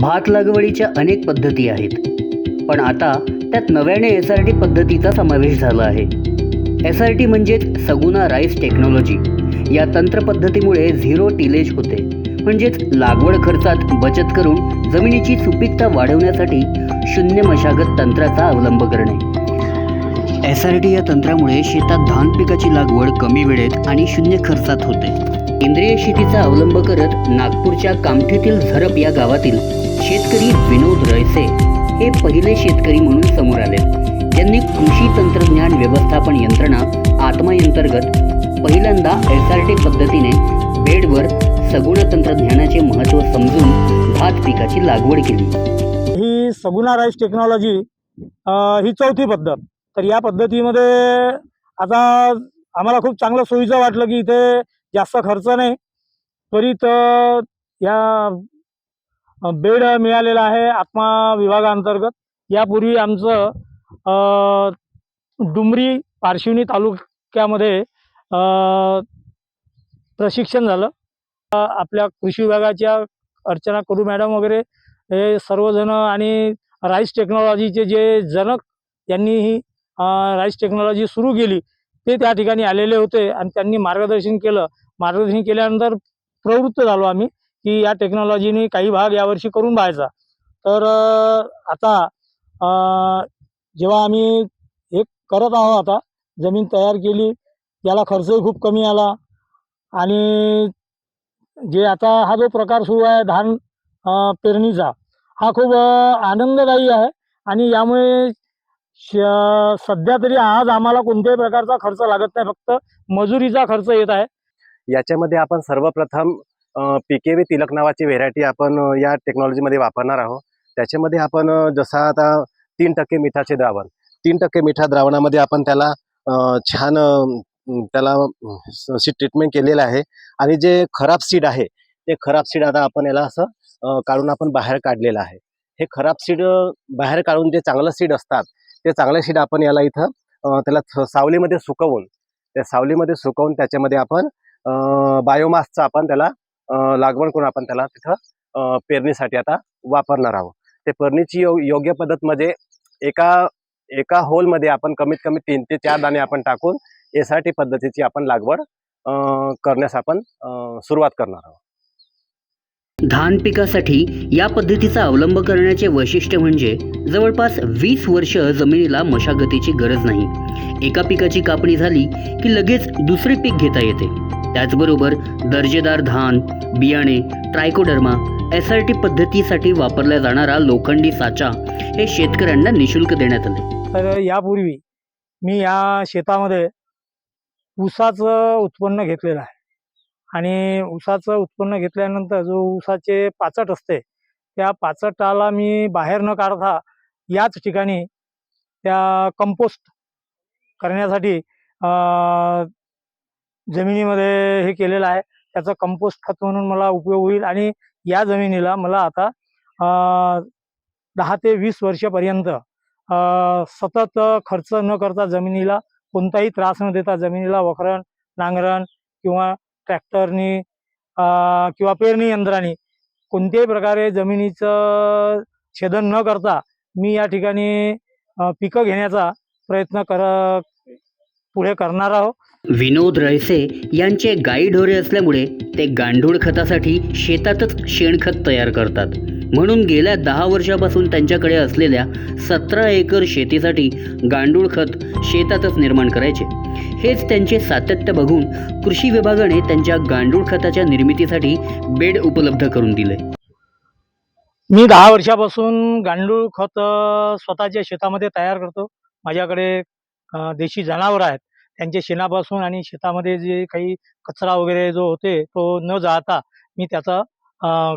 भात लागवडीच्या अनेक पद्धती आहेत. पण आता त्यात नव्याने एस आर टी पद्धतीचा समावेश झाला आहे. एस आर टी म्हणजेच सगुना राईस टेक्नॉलॉजी. या तंत्रपद्धतीमुळे झिरो टिलेज होते. म्हणजेच लागवड खर्चात बचत करून जमिनीची सुपीकता वाढवण्यासाठी शून्य मशागत तंत्राचा अवलंब करणे. एस आर टी या तंत्रामुळे शेतात धान पिकाची लागवड कमी वेळेत आणि शून्य खर्चात होते. केंद्रीय शेतीचा अवलंब करत नागपूरच्या कामठीतील झरप या गावातील शेतकरी विनोद रयसे हे पहिले शेतकरी म्हणून समोर आले. ज्यांनी कृषी तंत्रज्ञान व्यवस्थापन यंत्रणा आत्मायंतर्गत पहिल्यांदा एस आर टी पद्धतीने बेडवर सगुण तंत्रज्ञानाचे महत्त्व समजून भात पिकाची लागवड केली. ही सगुणा राईस टेक्नॉलॉजी ही चौथी पद्धत. तर या पद्धतीमध्ये आता आम्हाला खूप चांगलं सोयीचं वाटलं की इथे जास्त खर्च नाही. त्वरित या बेड मिळालेला आहे आत्मा विभागाअंतर्गत यापूर्वी आमचं डुमरी पारशिवनी तालुक्यामध्ये प्रशिक्षण झालं. आपल्या कृषी विभागाच्या अर्चना कडू मॅडम वगैरे हे सर्वजण आणि राईस टेक्नॉलॉजीचे जे जनक यांनी ही राईस टेक्नॉलॉजी सुरू केली ते त्या ठिकाणी आलेले होते आणि त्यांनी मार्गदर्शन केलं. मार्गदर्शन केल्यानंतर प्रवृत्त झालो आम्ही. की या टेक्नॉलॉजीने काही भाग यावर्षी करून पाहायचा. तर आता जेव्हा आम्ही हे करत आहोत आता जमीन तयार केली याला खर्चही खूप कमी आला आणि जे आता हा जो प्रकार सुरू आहे धान पेरणीचा हा खूप आनंददायी आहे आणि यामुळे श सध्या तरी आज आम्हाला कोणत्याही प्रकारचा खर्च लागत नाही फक्त मजुरीचा खर्च येत आहे. याच्यामध्ये आपण सर्वप्रथम पीकेवी तिलक नावाची व्हेरायटी आपण या टेक्नॉलॉजीमध्ये वापरणार आहोत. त्याच्यामध्ये आपण जसा जसं आता तीन टक्के मिठाचे द्रावण. तीन टक्के मिठा द्रावणामध्ये आपण त्याला छान त्याला सी ट्रीटमेंट केलेलं आहे. आणि जे खराब सीड आहे ते खराब सीड आता आपण याला असं काढून आपण बाहेर काढलेलं आहे. हे खराब सीड बाहेर काढून जे चांगलं सीड असतात ते चांगले सीड आपण याला इथं त्याला थ- सावलीमध्ये सुकवून त्या सावलीमध्ये सुकवून त्याच्यामध्ये आपण बायोमासचा आपण त्याला लागवण लागवड करून आपण त्याला तिथं पेरणीसाठी आता वापरणार आहोत. ते पेरणीची यो योग्य पद्धत म्हणजे एका एका होलमध्ये आपण कमीत कमी तीन ते चार दाणे आपण टाकून एस आर टी पद्धतीची आपण लागवड करण्यास आपण सुरुवात करणार आहोत. धान पिकासाठी या पद्धतीचा अवलंब करण्याचे वैशिष्ट्य म्हणजे जवळपास वीस वर्ष जमिनीला मशागतीची गरज नाही. एका पिकाची कापणी झाली की लगेच दुसरे पीक घेता येते. त्याचबरोबर दर्जेदार धान बियाणे ट्रायकोडर्मा एस आर टी पद्धतीसाठी वापरला जाणारा लोखंडी साचा हे शेतकऱ्यांना निशुल्क देण्यात आले. तर यापूर्वी मी या शेतामध्ये ऊसाचं उत्पन्न घेतलेलं आहे. आणि ऊसाचं उत्पन्न घेतल्यानंतर जो ऊसाचे पाचट असते त्या पाचटाला मी बाहेर न काढता याच ठिकाणी त्या कंपोस्ट करण्यासाठी जमिनीमध्ये हे केलेलं आहे. त्याचा कंपोस्ट खत म्हणून मला उपयोग होईल आणि या जमिनीला मला आता दहा ते वीस वर्षापर्यंत सतत खर्च न करता जमिनीला कोणताही त्रास न देता जमिनीला वखरण नांगरण किंवा ट्रॅक्टरनी किंवा पेरणी यंत्राने कोणत्याही प्रकारे जमिनीचं छेदन न करता मी या ठिकाणी पिकं घेण्याचा प्रयत्न कर पुढे करणार आहोत विनोद रयसे यांचे गाई ढोरे असल्यामुळे ते गांडूळ खतासाठी शेतातच शेणखत तयार करतात. म्हणून गेल्या दहा वर्षापासून त्यांच्याकडे असलेल्या सतरा एकर शेतीसाठी गांडूळ खत शेतातच निर्माण करायचे. हेच त्यांचे सातत्य बघून कृषी विभागाने त्यांच्या गांडूळ खताच्या निर्मितीसाठी बेड उपलब्ध करून दिले. मी दहा वर्षापासून गांडूळ खत स्वतःच्या शेतामध्ये तयार करतो. माझ्याकडे देशी जनावर आहेत. त्यांच्या शेणापासून आणि शेतामध्ये जे काही कचरा वगैरे जो होते तो न जाता मी त्याचा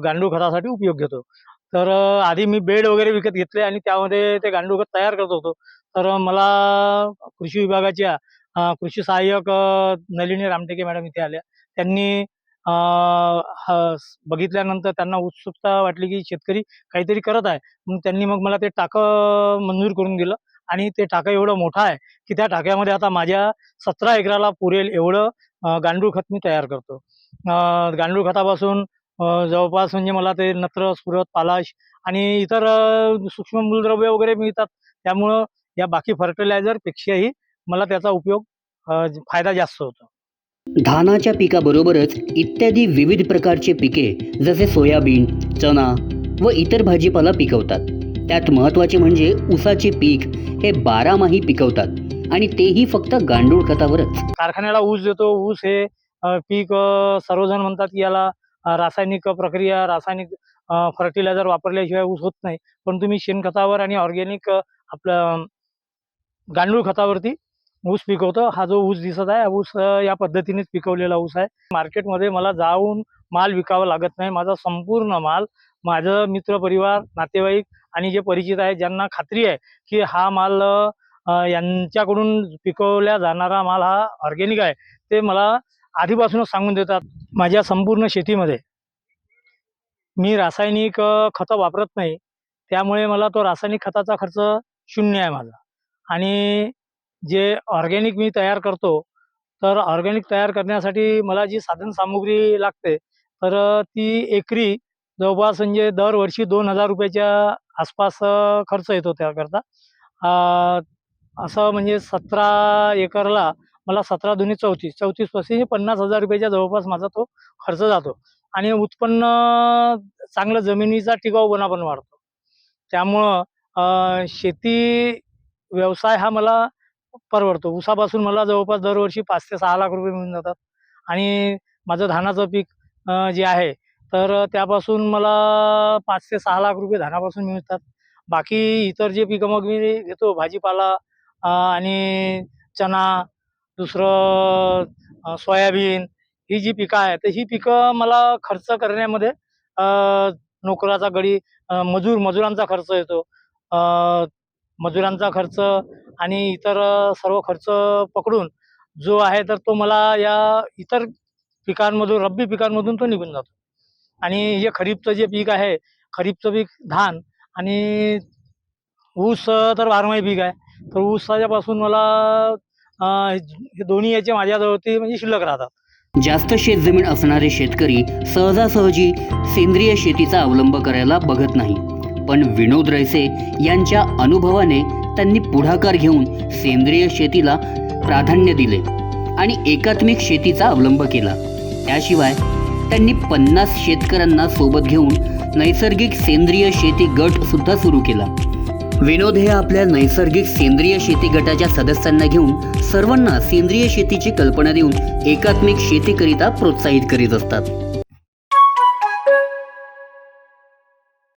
गांडूळ खतासाठी उपयोग घेतो. तर आधी मी बेड वगैरे विकत घेतले आणि त्यामध्ये ते गांडूळ खत तयार करत होतो. तर मला कृषी विभागाच्या कृषी सहाय्यक नलिनी रामटेके मॅडम इथे आल्या. त्यांनी ह- बघितल्यानंतर त्यांना उत्सुकता वाटली की शेतकरी काहीतरी करत आहे. मग त्यांनी मग मला ते टाकं मंजूर करून दिलं. आणि ते टाकं एवढं मोठं आहे की त्या टाक्यामध्ये आता माझ्या सतरा एकराला पुरेल एवढं गांडूळ खत मी तयार करतो. गांडूळ खतापासून जवळपास म्हणजे मला ते नत्र स्फुरत पालाश आणि इतर सूक्ष्म मूलद्रव्य वगैरे मिळतात. त्यामुळं या बाकी फर्टिलायझरपेक्षाही मला त्याचा उपयोग फायदा जास्त होतो. धानाच्या पिकाबरोबरच इत्यादी विविध प्रकारचे पिके जसे सोयाबीन चणा व इतर भाजीपाला पिकवतात. त्यात महत्त्वाचे म्हणजे ऊसाचे पीक हे बारामाही पिकवतात आणि तेही फक्त गांडूळ खतावरच. कारखान्याला ऊस देतो. ऊस हे पीक सर्वजण म्हणतात की याला रासायनिक प्रक्रिया रासायनिक फर्टिलायझर वापरल्याशिवाय ऊस होत नाही. पण तुम्ही शेणखतावर आणि ऑर्गॅनिक आपलं गांडूळ खतावरती ऊस पिकवतो. हा जो ऊस दिसत आहे ऊस या पद्धतीनेच पिकवलेला ऊस आहे. मार्केटमध्ये मला जाऊन माल विकावा लागत नाही. माझा संपूर्ण माल माझं मित्रपरिवार नातेवाईक आणि जे परिचित आहे ज्यांना खात्री आहे की हा माल यांच्याकडून पिकवल्या जाणारा माल हा ऑर्गेनिक आहे ते मला आधीपासूनच सांगून देतात माझ्या संपूर्ण शेतीमध्ये. मी रासायनिक खतं वापरत नाही त्यामुळे मला तो रासायनिक खताचा खर्च शून्य आहे माझा. आणि जे ऑर्गॅनिक मी तयार करतो तर ऑर्गॅनिक तयार करण्यासाठी मला जी साधनसामुग्री लागते तर ती एकरी जवळपास म्हणजे दरवर्षी दोन हजार रुपयाच्या आसपास खर्च येतो त्याकरता. असं म्हणजे सतरा एकरला मला सतरा दोन्ही चौतीस चौतीस पस्तीस पन्नास हजार रुपयाच्या जवळपास माझा तो खर्च जातो. आणि उत्पन्न चांगलं जमिनीचा टिकाऊपणा पण वाढतो. त्यामुळं शेती व्यवसाय हा मला परवडतो. ऊसापासून मला जवळपास दरवर्षी पाच ते सहा लाख रुपये मिळून जातात. आणि माझं धानाचं पीक जे आहे तर त्यापासून मला पाच ते सहा लाख रुपये धानापासून मिळतात. बाकी इतर जे पिकं मग मी घेतो भाजीपाला आणि चणा दुसरं सोयाबीन ही जी पिकं आहे तर ही पिकं मला खर्च करण्यामध्ये नोकराचा गडी मजूर मजुरांचा खर्च येतो. मजुरांचा खर्च आणि इतर सर्व खर्च पकडून जो आहे तर तो मला या इतर पिकांमधून रब्बी पिकांमधून तो निघून जातो. आणि हे खरीपचं जे पीक आहे खरीपचं पीक धान आणि ऊस तर बारमाही पीक आहे. तर ऊसाच्यापासून मला हे दोन्ही याचे माझ्याजवळती म्हणजे शिल्लक राहतात. जास्त शेतजमीन असणारे शेतकरी सहजासहजी सेंद्रिय शेतीचा अवलंब करायला बघत नाही. पण विनोद रैसे यांच्या अनुभवाने त्यांनी पुढाकार घेऊन सेंद्रिय शेतीला प्राधान्य दिले आणि एकात्मिक शेतीचा अवलंब केला. त्याशिवाय त्यांनी पन्नास शेतकऱ्यांना सोबत घेऊन नैसर्गिक सेंद्रिय शेती गट सुद्धा सुरू केला. विनोद हे आपल्या नैसर्गिक सेंद्रिय शेती गटाच्या सदस्यांना घेऊन सर्वांना सेंद्रिय शेतीची कल्पना देऊन एकात्मिक शेतीकरिता प्रोत्साहित करीत असतात.